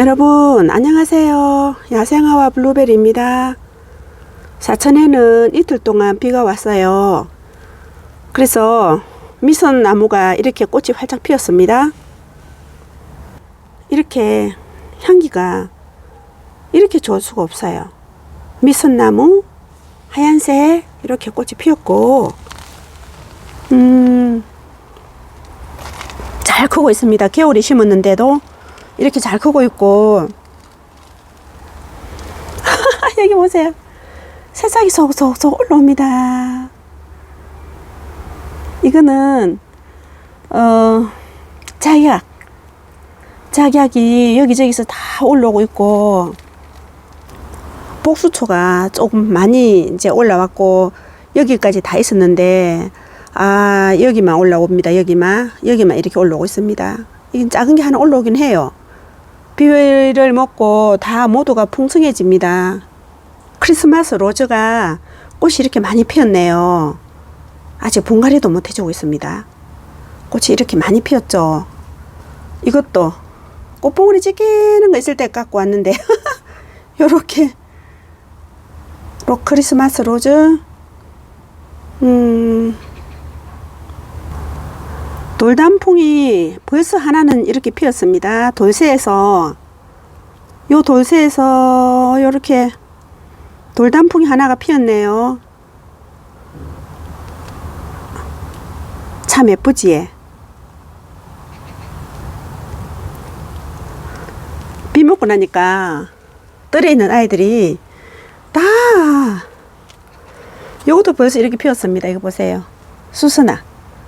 여러분 안녕하세요. 야생화와 블루베리입니다. 사천에는 이틀 동안 비가 왔어요. 그래서 미선 나무가 이렇게 꽃이 활짝 피었습니다. 이렇게 향기가 이렇게 좋을 수가 없어요. 미선 나무 하얀색 이렇게 꽃이 피었고 음, 잘 크고 있습니다. 겨울에 심었는데도 이렇게 잘 크고 있고. 여기 보세요. 새싹이 속속속 올라옵니다. 이거는 어 작약 작약이 여기저기서 다 올라오고 있고. 복수초가 조금 많이 이제 올라왔고 여기까지 다 있었는데 아 여기만 올라옵니다. 여기만. 여기만 이렇게 올라오고 있습니다. 이게 작은 게 하나 올라오긴 해요 비를 먹고 다 모두가 풍성해집니다. 크리스마스 로즈가 꽃이 이렇게 많이 피었네요. 아직 분갈이도 못 해주고 있습니다. 꽃이 이렇게 많이 피었죠. 이것도 꽃봉오리 찌개는 거 있을 때 갖고 왔는데 요렇게 로 크리스마스 로즈 음 돌단풍이 벌써 하나는 이렇게 피었습니다. 돌새에서 요 돌새에서 이렇게 돌단풍이 하나가 피었네요. 참 예쁘지? 비 먹고 나니까 뜰에 있는 아이들이 다 요것도 벌써 이렇게 피었습니다. 이거 보세요. 수선아.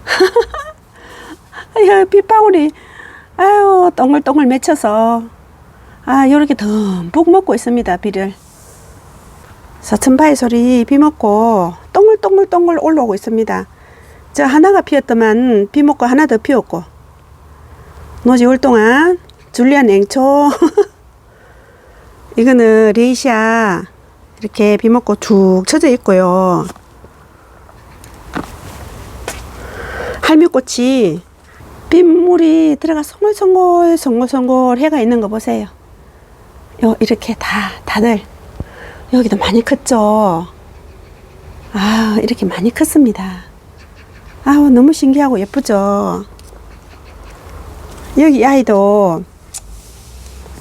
아유, 빗방울이, 아유, 동글동글 맺혀서, 아, 요렇게 듬뿍 먹고 있습니다, 비를. 서천바위 소리 비 먹고, 동글동글동글 올라오고 있습니다. 저 하나가 피었더만, 비 먹고 하나 더 피었고, 노지 올 동안, 줄리안 냉초, 이거는 레이시아, 이렇게 비 먹고 쭉 쳐져 있고요. 할미꽃이 빗물이 들어가 송골송골 송골송골 해가 있는 거 보세요. 요 이렇게 다 다들 여기도 많이 컸죠. 아 이렇게 많이 컸습니다. 아우 너무 신기하고 예쁘죠. 여기 아이도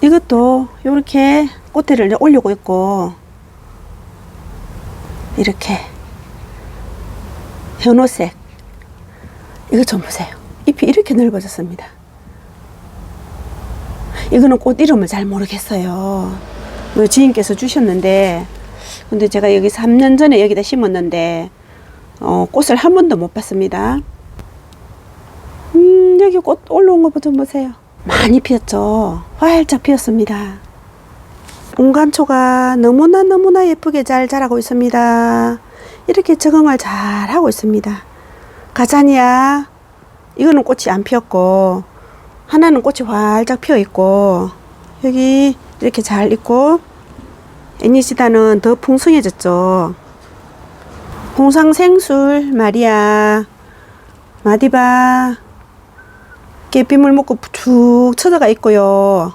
이것도 이렇게 꽃대를 올리고 있고 이렇게 현호색 이거 좀 보세요. 이렇게 넓어졌습니다. 이거는 꽃 이름을 잘 모르겠어요. 뭐 지인께서 주셨는데, 근데 제가 여기 3년 전에 여기다 심었는데, 어, 꽃을 한 번도 못 봤습니다. 음, 여기 꽃 올라온 거좀 보세요. 많이 피었죠. 활짝 피었습니다. 온간초가 너무나 너무나 예쁘게 잘 자라고 있습니다. 이렇게 적응을 잘 하고 있습니다. 가자니야. 이거는 꽃이 안 피었고 하나는 꽃이 활짝 피어 있고 여기 이렇게 잘 있고 애니시다는 더 풍성해졌죠. 홍상생술 마리아 마디바 깨비물 먹고 쭉 쳐져가 있고요.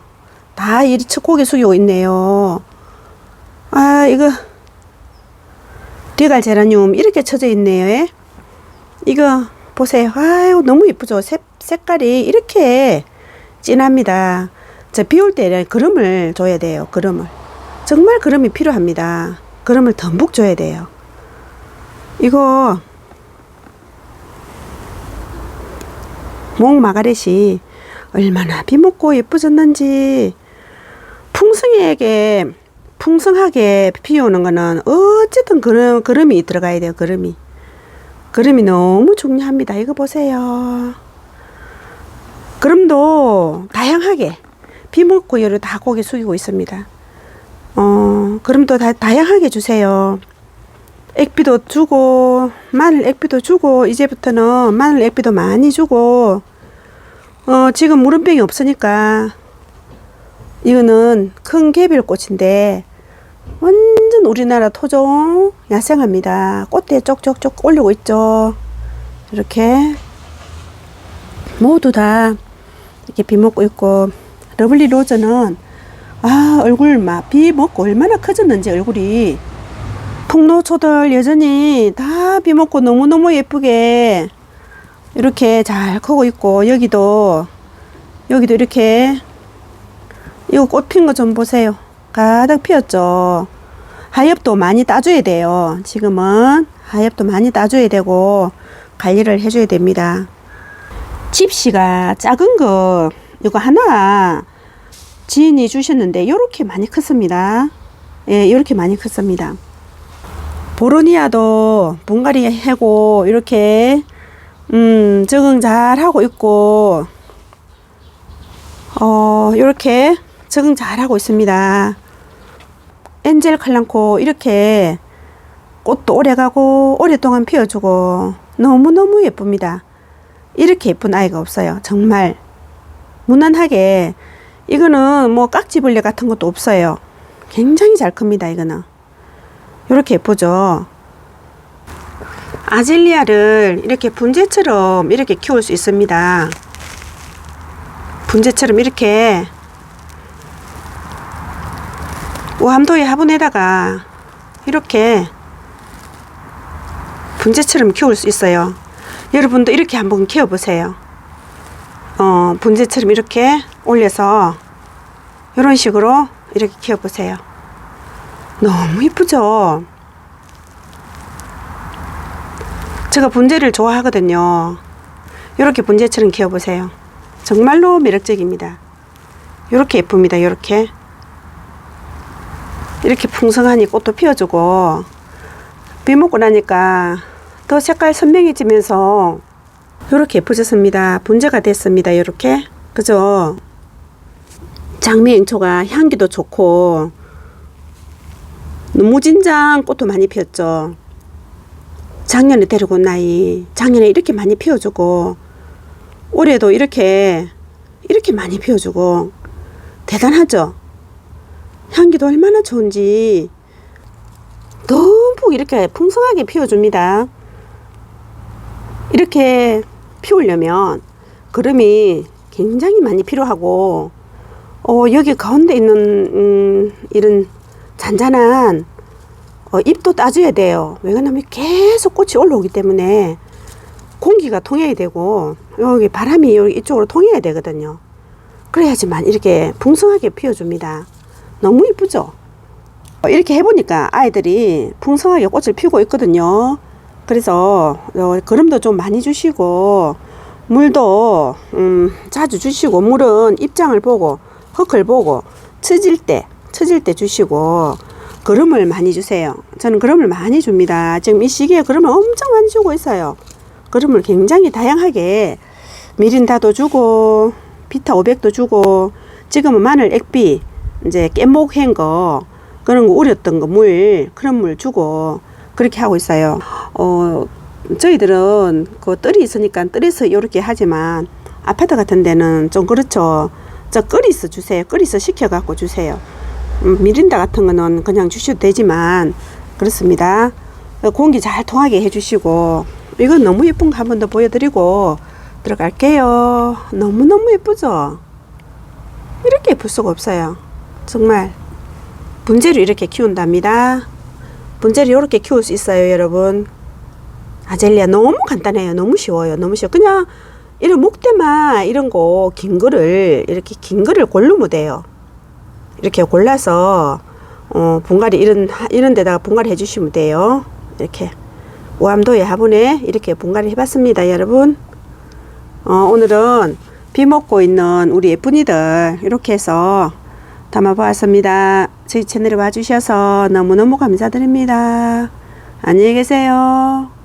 다 이리 고개 숙이고 있네요. 아 이거 리갈 제라늄 이렇게 쳐져 있네요. 예? 이거 보세요. 아유, 너무 예쁘죠? 색, 색깔이 이렇게 진합니다. 저 비올 때는 그름을 줘야 돼요. 그름을. 정말 그름이 필요합니다. 그름을 듬뿍 줘야 돼요. 이거 목 마가렛이 얼마나 비 먹고 예뻐졌는지 풍성하게 풍성하게 피우는 거는 어쨌든 그름, 그름이 들어가야 돼요. 그름이. 그림이 너무 중요합니다. 이거 보세요. 그림도 다양하게 비 먹고 열을 다 고개 숙이고 있습니다. 어, 그림도 다 다양하게 주세요. 액비도 주고 마늘 액비도 주고 이제부터는 마늘 액비도 많이 주고 어, 지금 무름병이 없으니까 이거는 큰 개별 꽃인데 완 전 우리나라 토종 야생화입니다. 꽃대 쪽쪽쪽 올리고 있죠. 이렇게 모두 다 이렇게 비 먹고 있고 러블리 로즈는 아, 얼굴 막 비 먹고 얼마나 커졌는지 얼굴이. 통로초들 여전히 다 비 먹고 너무너무 예쁘게 이렇게 잘 크고 있고 여기도 여기도 이렇게 이거 꽃핀 거 좀 보세요. 가득 피었죠. 하엽도 많이 따줘야 돼요. 지금은 하엽도 많이 따줘야 되고 관리를 해줘야 됩니다. 집시가 작은 거 이거 하나 지인이 주셨는데 요렇게 많이 컸습니다. 예, 요렇게 많이 컸습니다. 보로니아도 분갈이 해고 이렇게 음, 적응 잘 하고 있고 어, 이렇게 적응 잘 하고 있습니다. 엔젤 칼랑코 이렇게 꽃도 오래 가고 오랫동안 피워주고 너무너무 예쁩니다. 이렇게 예쁜 아이가 없어요. 정말 무난하게 이거는 뭐 깍지벌레 같은 것도 없어요. 굉장히 잘 큽니다. 이거는 이렇게 예쁘죠. 아젤리아를 이렇게 분재처럼 이렇게 키울 수 있습니다. 분재처럼 이렇게 오함도의 화분에다가 이렇게 분재처럼 키울 수 있어요. 여러분도 이렇게 한번 키워보세요. 어, 분재처럼 이렇게 올려서 이런 식으로 이렇게 키워보세요. 너무 이쁘죠? 제가 분재를 좋아하거든요. 이렇게 분재처럼 키워보세요. 정말로 매력적입니다. 이렇게 예쁩니다. 이렇게. 이렇게 풍성하니 꽃도 피워주고, 비 먹고 나니까 더 색깔 선명해지면서 이렇게 예뻐졌습니다. 분재가 됐습니다. 이렇게. 그죠? 장미앵초가 향기도 좋고, 무진장 꽃도 많이 피었죠. 작년에 데리고 온 나이, 작년에 이렇게 많이 피워주고, 올해도 이렇게, 이렇게 많이 피워주고, 대단하죠? 향기도 얼마나 좋은지, 듬뿍 이렇게 풍성하게 피워줍니다. 이렇게 피우려면, 그름이 굉장히 많이 필요하고, 어, 여기 가운데 있는, 음, 이런 잔잔한 어, 잎도 따줘야 돼요. 왜냐하면 계속 꽃이 올라오기 때문에 공기가 통해야 되고 여기 바람이 여기 이쪽으로 통해야 되거든요. 그래야지만 이렇게 풍성하게 피워줍니다. 너무 이쁘죠? 어, 이렇게 해보니까 아이들이 풍성하게 꽃을 피우고 있거든요. 그래서 어, 거름도 좀 많이 주시고 물도 음, 자주 주시고 물은 입장을 보고 흙을 보고 처질 때 처질 때 주시고 거름을 많이 주세요. 저는 거름을 많이 줍니다. 지금 이 시기에 거름을 엄청 많이 주고 있어요. 거름을 굉장히 다양하게 미린다도 주고 비타 500도 주고 지금은 마늘 액비 이제 깻목 한거 그런 거 우렸던 거 물 그런 물 주고 그렇게 하고 있어요. 어 저희들은 그 뜰이 있으니까 뜰에서 이렇게 하지만 아파트 같은 데는 좀 그렇죠. 저 끓이서 주세요. 끓이서 식혀 갖고 주세요. 음, 미린다 같은 거는 그냥 주셔도 되지만 그렇습니다. 공기 잘 통하게 해주시고 이건 너무 예쁜 거 한 번 더 보여드리고 들어갈게요. 너무너무 예쁘죠? 이렇게 예쁠 수가 없어요. 정말 분재로 이렇게 키운답니다. 분재를 이렇게 키울 수 있어요, 여러분. 아젤리아 너무 간단해요. 너무 쉬워요. 너무 쉬워. 그냥 이런 목대만 이런 거 긴 거를 이렇게 긴 거를 고르면 돼요. 이렇게 골라서 어, 분갈이 이런 이런 데다가 분갈이 해주시면 돼요. 이렇게 오암도의 화분에 이렇게 분갈이 해봤습니다, 여러분. 어, 오늘은 비 먹고 있는 우리 예쁜이들 이렇게 해서 담아보았습니다. 저희 채널에 와주셔서 너무너무 감사드립니다. 안녕히 계세요.